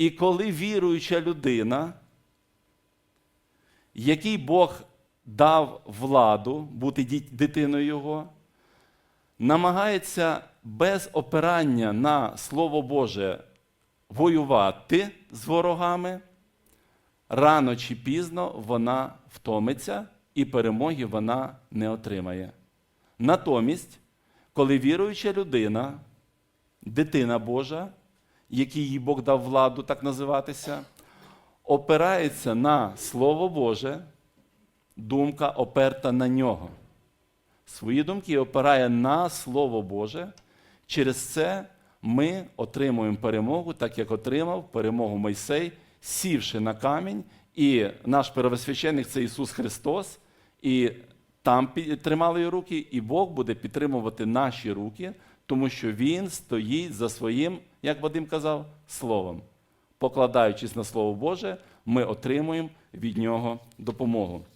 І коли віруюча людина, якій Бог дав владу бути дитиною Його, намагається без опирання на Слово Боже воювати з ворогами, рано чи пізно вона втомиться і перемоги вона не отримає. Натомість, коли віруюча людина, дитина Божа, якій їй Бог дав владу так називатися, опирається на Слово Боже, думка оперта на нього. Свої думки опирає на Слово Боже. Через це ми отримуємо перемогу, так як отримав перемогу Мойсей, сівши на камінь, і наш первосвященник це Ісус Христос, і там тримали руки, і Бог буде підтримувати наші руки, тому що Він стоїть за своїм, як Вадим казав, словом. Покладаючись на Слово Боже, ми отримуємо від Нього допомогу.